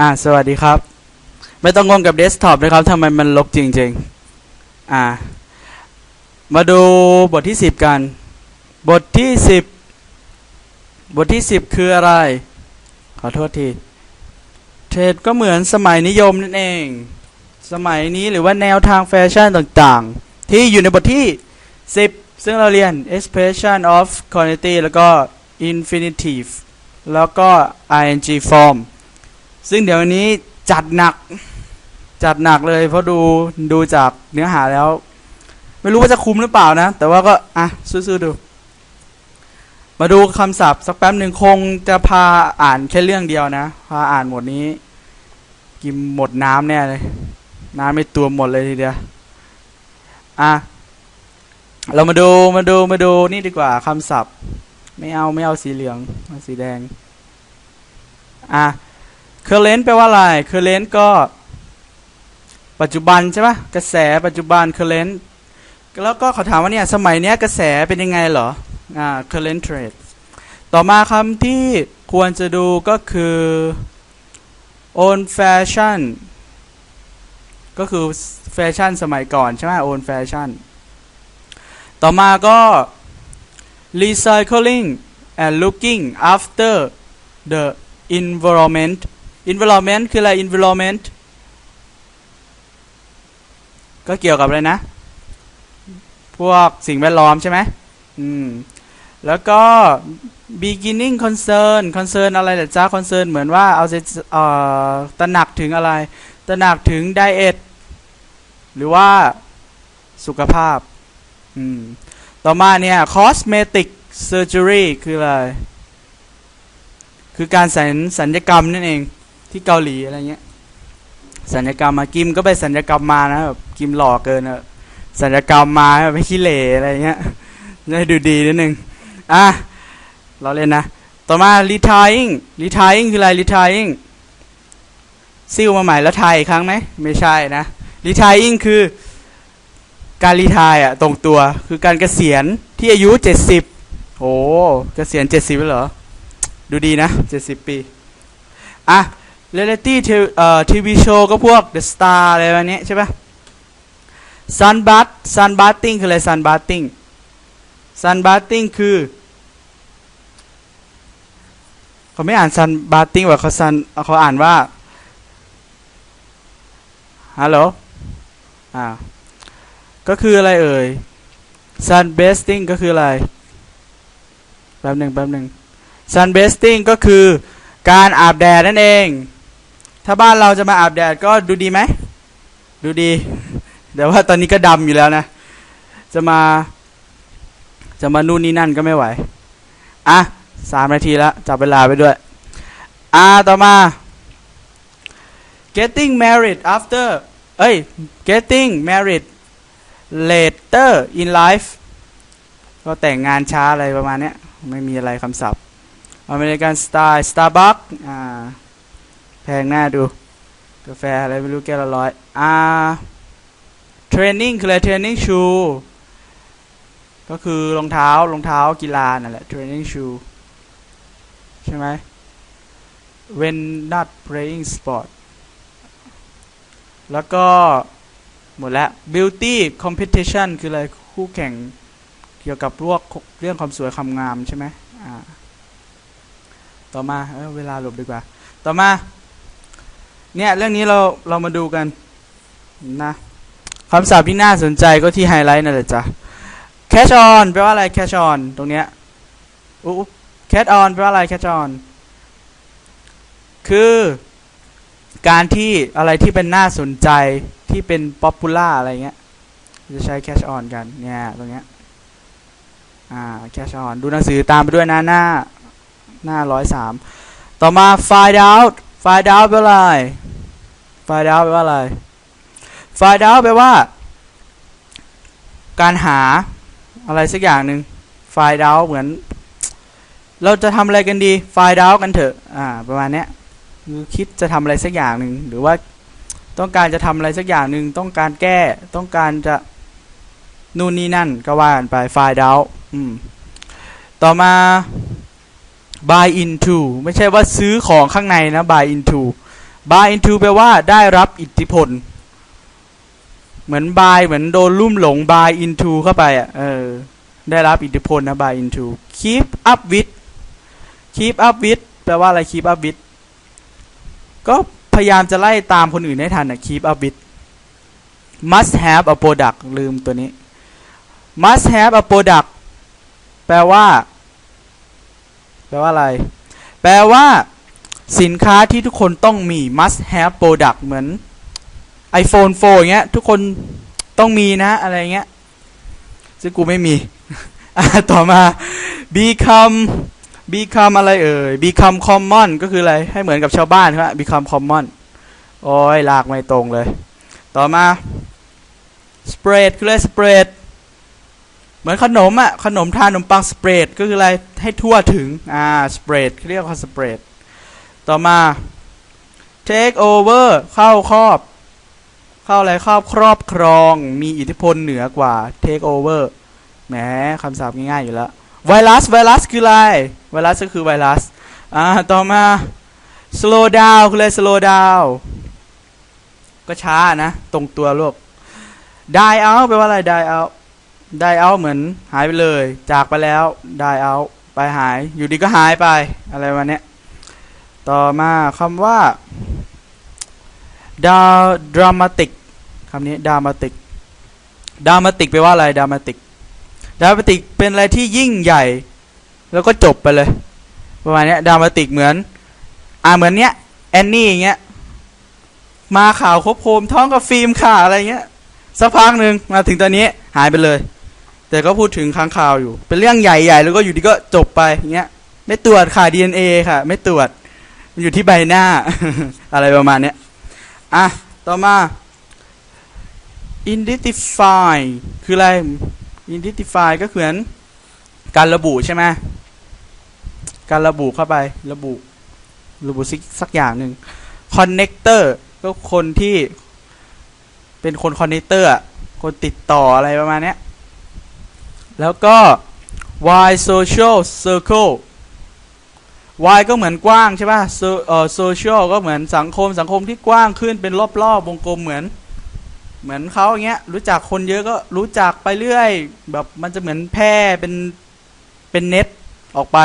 อ่าสวัสดีครับ ไม่ต้องงงกับเดสก์ท็อปนะครับทำไมมันลบจริงๆ อ่า มาดูบทที่สิบกัน บทที่สิบบทที่สิบคืออะไร ขอโทษที เทรดก็เหมือนสมัยนิยมนั่นเอง สมัยนี้หรือว่าแนวทางแฟชั่นต่างๆ ที่อยู่ในบทที่ 10 ซึ่งเราเรียน expression of quantity แล้วก็ infinitive แล้วก็ ing form ซึ่งเดี๋ยวนี้จัดหนักจัดหนักเลยเพราะดูดูจากเนื้อหาแล้ว ไม่รู้ว่าจะคุ้มหรือเปล่านะ แต่ว่าก็อะสู้ๆดู มาดูคำศัพท์สักแป๊บหนึ่งคงจะพาอ่านแค่เรื่องเดียวนะ พาอ่านหมดนี้ กินหมดน้ำแน่เลย น้ำไม่ตัวหมดเลยทีเดียวอะเรามาดูมาดูมาดูนี่ดีกว่าคำศัพท์ ไม่เอาไม่เอาสีเหลืองเอาสีแดง อะ current แปลว่าอะไร current ก็ ปัจจุบันใช่ปะกระแสปัจจุบัน current แล้วก็เขาถามว่าเนี่ยสมัยเนี้ยกระแสเป็นยังไงเหรออ่า current trade ต่อมาคำที่ควรจะดูก็คือ old fashion ก็คือแฟชั่นสมัยก่อนใช่ไหม old fashion ต่อมาก็ recycling and looking after the environment environment คืออะไร environment ก็เกี่ยวกับอะไรนะ พวกสิ่งแวดล้อมใช่ไหมอืม แล้วก็ beginning concern concern อะไรเหรอจ้า concern เหมือนว่าเอาเอ่อตระหนักถึงอะไร ตระหนักถึง diet หรือว่าสุขภาพ อืม ต่อมาเนี่ย cosmetic surgery คืออะไร คือการสัญสัญญกรรมนั่นเอง ที่เกาหลีอะไรเงี้ยสัญญกรรมมากิมก็ไปสัญญกรรมมานะแบบกิมหล่อเกินอะสัญญกรรมมาไม่ขี้เหร่อะไรเงี้ยได้ดูดีนิดนึงอะเราเล่นนะ ต่อมา retiring retiring คืออะไร retiring ซิ่วมาใหม่แล้วทายอีกครั้งไหมไม่ใช่นะ retiring คือการรีทายอะตรงตัวคือการเกษียณที่อายุ 70โอ้เกษียณ 70แล้วเหรอ ดูดีนะ 70 ปี อะ reality เอ่อทีวีโชว์ก็พวก The Star อะไรแบบนี้ใช่ปะ sunbath sunbathing คืออะไร sunbathing sunbathing คือเขาไม่อ่าน sunbathing ว่าเขา sun เขาอ่านว่าฮัลโหลอ่าก็คืออะไรเอ่ย sunbathing ก็คืออะไรแป๊บหนึ่งแป๊บหนึ่ง sunbathing ก็คือการอาบแดดนั่นเอง ถ้าบ้านเราจะมาอาบแดดก็ดูดีไหม ดูดี แต่ว่าตอนนี้ก็ดำอยู่แล้วนะ จะมา จะมานู่นนี่นั่นก็ไม่ไหว อะสามนาทีแล้วจับเวลาไปด้วย อ่าต่อมา getting married after เอ้ย getting married later in life ก็แต่งงานช้าอะไรประมาณเนี้ยไม่มีอะไรคำศัพท์ อเมริกันสไตล์ Starbucks อ่า แพงหน้าดู กาแฟอะไรไม่รู้แก้วละร้อยอ่า training คืออะไร training shoe ก็คือรองเท้ารองเท้ากีฬานั่นแหละ training shoe ใช่ไหม when not playing sport แล้วก็ หมดแล้ว beauty competition คืออะไรคู่แข่งเกี่ยวกับพวกเรื่องความสวยความงามใช่ไหมอ่า ต่อมาเอเวลาหลบดีกว่า ต่อมา เนี่ยเรื่องนี้เราเรามาดูกันนะคำศัพท์ที่น่าสนใจก็ที่ไฮไลท์นั่นแหละจ้ะ catch on แปลว่าอะไร catch on ตรงเนี้ยอู้ catch on แปลว่าอะไร catch on คือการที่อะไรที่เป็นน่าสนใจที่เป็น popular อะไรเงี้ย จะใช้ catch on กันเนี่ยตรงเนี้ยอ่า catch on ดูหนังสือตามไปด้วยนะหน้าหน้าร้อยสามต่อมา find out find out แปลว่าอะไร find out แปลว่าอะไร find out แปลว่า การหาอะไรสักอย่างหนึ่ง find out เหมือน เราจะทำอะไรกันดี find out กันเถอะ อ่า ประมาณเนี้ยคือคิดจะทำอะไรสักอย่างหนึ่ง หรือว่าต้องการจะทำอะไรสักอย่างหนึ่ง ต้องการแก้ ต้องการจะนู่นนี่นั่นก็ว่ากันไป find out อืม ต่อมา buy into ไม่ใช่ว่าซื้อของข้างในนะ buy into by into แปลว่าได้รับอิทธิพล เหมือน by เหมือนโดนลุ่มหลง by into เข้าไปอะเออได้รับอิทธิพลนะ by into keep up with keep up with แปลว่าอะไร keep up with ก็พยายามจะไล่ตามคนอื่นให้ทันนะ keep up with must have a product ลืมตัวนี้ must have a product แปลว่า แปลว่าอะไร แปลว่า สินค้าที่ทุกคนต้องมี must have product เหมือน iPhone 4อย่างเงี้ย ทุกคนต้องมีนะ อะไรเงี้ย ซึ่งกูไม่มีอะต่อมา become become อะไรเอ่ย become common ก็คืออะไร ให้เหมือนกับชาวบ้านครับ become common โอ้ยลากไม่ตรงเลย ต่อมา spread คืออะไร spread เหมือนขนมอะขนมทานขนมปัง spread ก็คืออะไร ให้ทั่วถึง อ่า spread เรียกว่า spread ต่อมา take over เข้าครอบ เข้าอะไรครอบครอบครอง มีอิทธิพลเหนือกว่า take over แหมคำศัพท์ง่ายๆอยู่แล้ว ไวรัส ไวรัสคืออะไร ไวรัสก็คือไวรัส อ่า ต่อมา slow down คืออะไร slow down ก็ช้านะ ตรงตัวลูก die out แปลว่าอะไร die out die out เหมือนหายไปเลย จากไปแล้ว die out ไปหาย อยู่ดีก็หายไป อะไรวันเนี้ย ต่อมาคำว่า dramatic คำนี้ dramatic dramatic แปลว่าอะไร dramatic dramatic เป็นอะไรที่ยิ่งใหญ่ แล้วก็จบไปเลยประมาณนี้ย dramatic เหมือน อ่าเหมือนเนี้ยแอนนี่อย่างเงี้ยมาข่าวครบโคมท้องกับฟิล์มค่ะอะไรเงี้ยสักพักหนึ่งมาถึงตอนนี้หายไปเลย แต่ก็พูดถึงค้างข่าวอยู่ เป็นเรื่องใหญ่ๆแล้วก็อยู่ดีก็จบไปอย่างเงี้ยไม่ตรวจค่ะ DNA ค่ะ ไม่ตรวจ มันอยู่ที่ใบหน้า อะไรประมาณเนี้ยอะ ต่อมา identify คืออะไร identify ก็คือเหมือนการระบุใช่ไหมการระบุเข้าไประบุ ระบุสักสักอย่างหนึ่ง connector ก็คนที่เป็นคน connector คนติดต่ออะไรประมาณเนี้ยแล้วก็ y social circle y ก็เหมือนกว้างใช่ป่ะ social ก็เหมือนสังคมสังคมที่กว้างขึ้นเป็นรอบๆวงกลมเหมือน เหมือนเขาอย่างเงี้ยรู้จักคนเยอะก็รู้จักไปเรื่อย แบบมันจะเหมือนแพร่เป็นเป็นเน็ตออกไป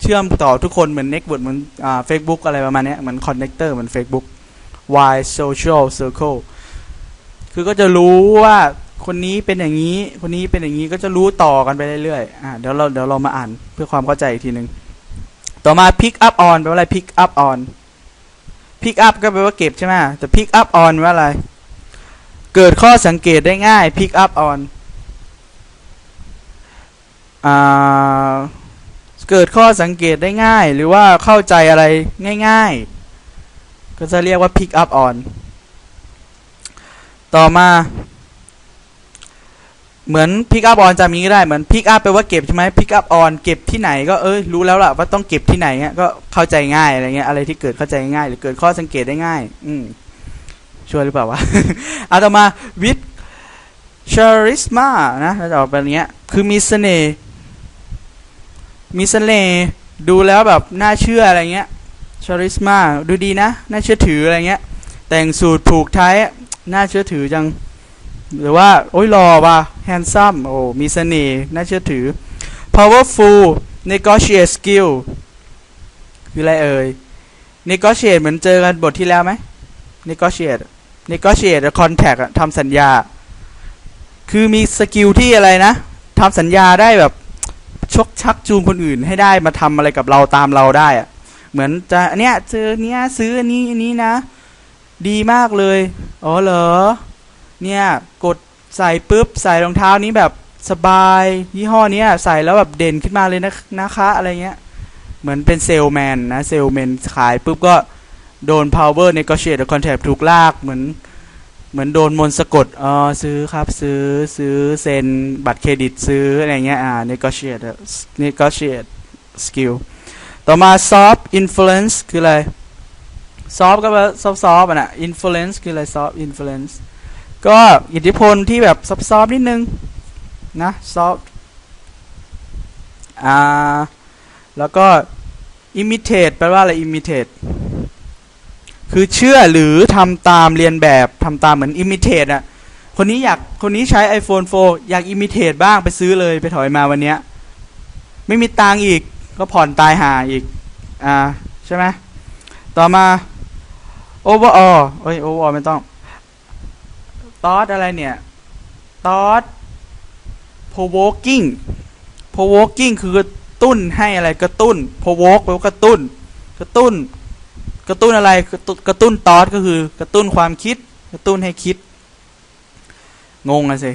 เชื่อมต่อทุกคนเหมือนเน็ตเวิร์ดเหมือนอ่า Facebook อะไรประมาณเนี้ยเหมือนคอนเนคเตอร์เหมือน Facebook y social circle คือก็จะรู้ว่าคนนี้เป็นอย่างนี้ คนนี้เป็นอย่างนี้ก็จะรู้ต่อกันไปเรื่อยๆอ่าเดี๋ยวเราเดี๋ยวเรามาอ่านเพื่อความเข้าใจอีกทีหนึ่ง ต่อมา pick up on แปลว่าอะไร pick up on pick up ก็แปลว่าเก็บใช่ไหมแต่ pick up on แปลว่าอะไร เกิดข้อสังเกตได้ง่าย pick up on อ่าเกิดข้อสังเกตได้ง่าย หรือว่าเข้าใจอะไรง่าย ๆ ก็จะเรียกว่า pick up on ต่อมา เหมือน pick up on จำนี้ก็ได้เหมือน pick up แปลว่าเก็บใช่ไหม pick up on เก็บที่ไหนก็เอ้ยรู้แล้วล่ะว่าต้องเก็บที่ไหนเงี้ยก็เข้าใจง่ายอะไรเงี้ยอะไรที่เกิดเข้าใจง่าย หรือเกิดข้อสังเกตได้ง่าย อืมช่วยหรือเปล่าวะเอาต่อมา with charisma นะเราจะออกเป็นอย่างเงี้ยคือมีเสน่ห์มีเสน่ห์ดูแล้วแบบน่าเชื่ออะไรเงี้ย charisma ดูดีนะ น่าเชื่อถืออะไรเงี้ย แต่งสูตรผูกไทยน่าเชื่อถือจัง หรือว่า โอ้ยหล่อว่ะ handsome โอ้มีเสน่ห์น่าเชื่อถือ powerful negotiate skill คืออะไรเอ่ย negotiate เหมือนเจอกันบทที่แล้วไหม negotiate negotiate contact ทำสัญญา คือมีสกิลที่อะไรนะทำสัญญาได้แบบชกชักจูงคนอื่นให้ได้มาทำอะไรกับเราตามเราได้อะเหมือนจะเนี้ยเจอเนี้ยซื้ออันนี้อันนี้นะ ดีมากเลย อ๋อเหรอ เนี่ยกด ใส่ปุ๊บใส่รองเท้านี้แบบสบาย ยี่ห้อนี้ใส่แล้วแบบเด่นขึ้นมาเลยนะนะคะอะไรเงี้ย เหมือนเป็นเซลแมนนะเซลแมนขายปุ๊บก็โดน power negotiate contact ถูกลากเหมือนเหมือนโดนมนสะกดอ๋อซื้อครับซื้อซื้อเซ็นบัตรเครดิตซื้ออะไรเงี้ยอ่า negotiate negotiate skill ต่อมา soft influence คืออะไร soft ก็แปลซอฟซอฟอะนะ influence คืออะไร soft influence ก็อิทธิพลที่แบบซับซ้อนนิดนึงนะ soft อ่าแล้วก็ imitate แปลว่าอะไร imitate คือเชื่อหรือทำตามเรียนแบบทำตามเหมือน imitate อะคนนี้อยากคนนี้ใช้ iPhone 4 อยาก imitate บ้างไปซื้อเลยไปถอยมาวันเนี้ยไม่มีตังอีกก็ผ่อนตายหาอีก อ่า ใช่ไหมต่อมา overall เอ้ย overall ไม่ต้อง ตอสอะไรเนี่ยตอส provoking provoking คือกระตุ้นให้อะไรกระตุ้น provoke แปลว่ากระตุ้น กระตุ้น กระตุ้นอะไรกระตุ้นตอสก็คือกระตุ้นความคิด กระตุ้นให้คิด งงอะสิ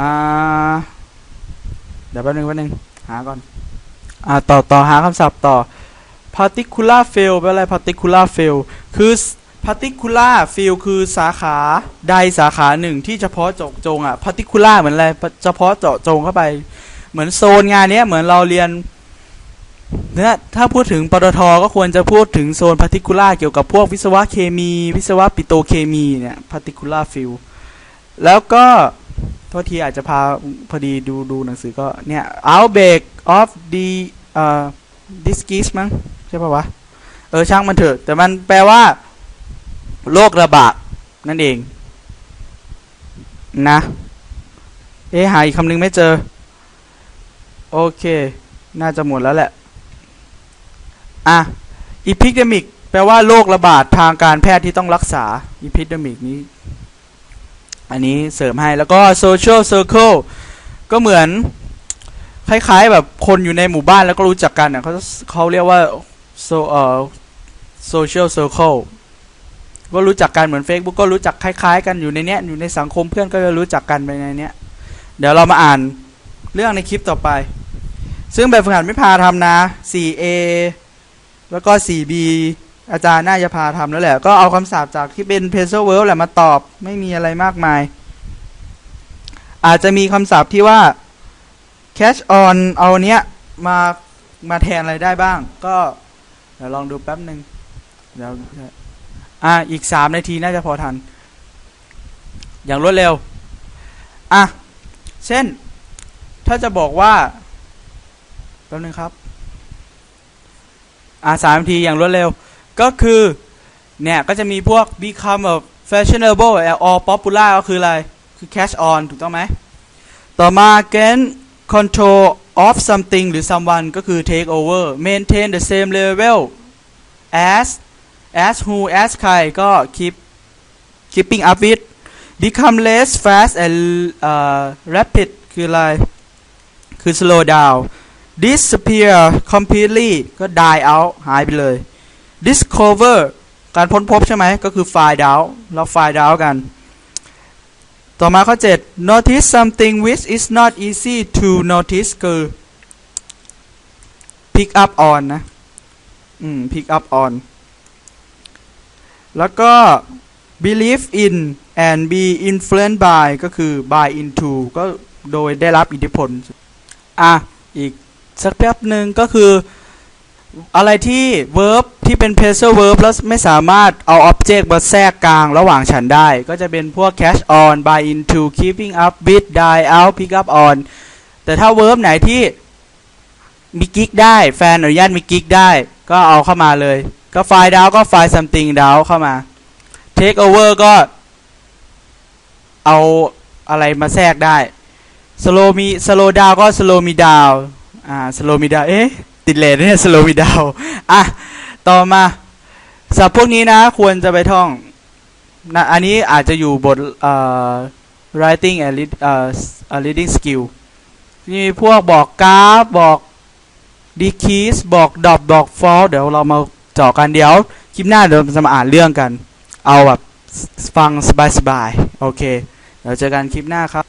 อ่าเดี๋ยวแป๊บนึงแป๊บนึงหาก่อนอ่าต่อต่อหาคำศัพท์ต่อ particular fail แปลว่าอะไร particular fail คือ particular field คือสาขาใดสาขาหนึ่งที่เฉพาะเจาะจงอะ particular เหมือนอะไรเฉพาะเจาะจงเข้าไป เหมือนโซนงานเนี้ยเหมือนเราเรียนเนี่ยถ้าพูดถึงปตทก็ควรจะพูดถึงโซน particular เกี่ยวกับพวกวิศวะเคมี วิศวะปิโตเคมีเนี่ย particular field แล้วก็โทษทีอาจจะพาพอดีดูดูหนังสือก็เนี่ย outbreak of the เอ่อ disease มั้งใช่ปะวะ เออช่างมันเถอะ แต่มันแปลว่า โรคระบาดนั่นเอง นะ เอ๊หาอีกคำหนึงไม่เจอ โอเค น่าจะหมดแล้วแหละ อะ epidemic แปลว่าโรคระบาดทางการแพทย์ที่ต้องรักษา epidemic นี้ อันนี้เสริมให้แล้วก็ social circle ก็เหมือนคล้ายๆ แบบคนอยู่ในหมู่บ้านแล้วก็รู้จักกันอะเขาเขาเรียกว่า so เอ่อ social circle ก็รู้จักกันเหมือน Facebook ก็รู้จักคล้าย ๆ กันอยู่ในเนี้ยอยู่ในสังคมเพื่อนก็จะรู้จักกันไปในเนี้ยเดี๋ยวเรามาอ่านเรื่องในคลิปต่อไป ซึ่งแบบฝึกหัดไม่พาทำนะ 4A แล้วก็ 4B อาจารย์น่าจะพาทำแล้วแหละ ก็เอาคำศัพท์จากที่เป็น p e n c i l verb แหละมาตอบไม่มีอะไรมากมาย อาจจะมีคำศัพท์ที่ว่า catch on เอาเนี้ยมามาแทนอะไรได้บ้าง ก็เดี๋ยวลองดูแป๊บหนึ่งเดี๋ยว อะอีกสามนาทีน่าจะพอทัน อย่างรวดเร็ว อะ เช่น ถ้าจะบอกว่า แป๊บนึงครับ อะสามนาทีอย่างรวดเร็ว ก็คือ เนี่ย ก็จะมีพวก become a fashionable or popular ก็คืออะไร คือ catch on ถูกต้องไหม ต่อมา gain control of something หรือ someone ก็คือ take over maintain the same level as as who as ใครก็ keep keeping up with become less fast and uh, rapid คืออะไร คือ slow down disappear completely ก็ die out หายไปเลย discover การพ้นพบใช่ไหม ก็คือ find out เรา find out กัน ต่อมาข้อ 7 notice something which is not easy to notice คือ pick up on นะ อืม pick up on แล้วก็ believe in and be influenced by ก็คือ by into ก็โดยได้รับอิทธิพล อะ อีกสักแป๊บหนึ่งก็คือ อะไรที่ verb ที่เป็น phrasal verb แล้วไม่สามารถเอา object มาแทรกกลางระหว่างฉันได้ ก็จะเป็นพวก catch on by into keeping up with die out pick up on แต่ถ้า verb ไหนที่มีกิ๊กได้ แฟนอนุญาตมีกิ๊กได้ ก็เอาเข้ามาเลย ก็ไฟล์ดาวก็ไฟล์ something ดาวเข้ามา take over ก็เอาอะไรมาแทรกได้ slow มี slow down ก็ slow me down อ่า slow me down เอ๊ะ ติดเลนเนี่ย slow me down อะ ต่อมาสับพวกนี้นะควรจะไปท่องนะอันนี้อาจจะอยู่บทเอ่อ writing and read, เอ่อ reading skill นี่พวกบอกกราฟบอก decrease บอกดอ p บอก fall เดี๋ยวเรามา เจาะกันเดี๋ยวคลิปหน้าเดี๋ยวจะมาอ่านเรื่องกัน เอาแบบฟังสบายๆโอเคเดี๋ยวเจอกันคลิปหน้าครับ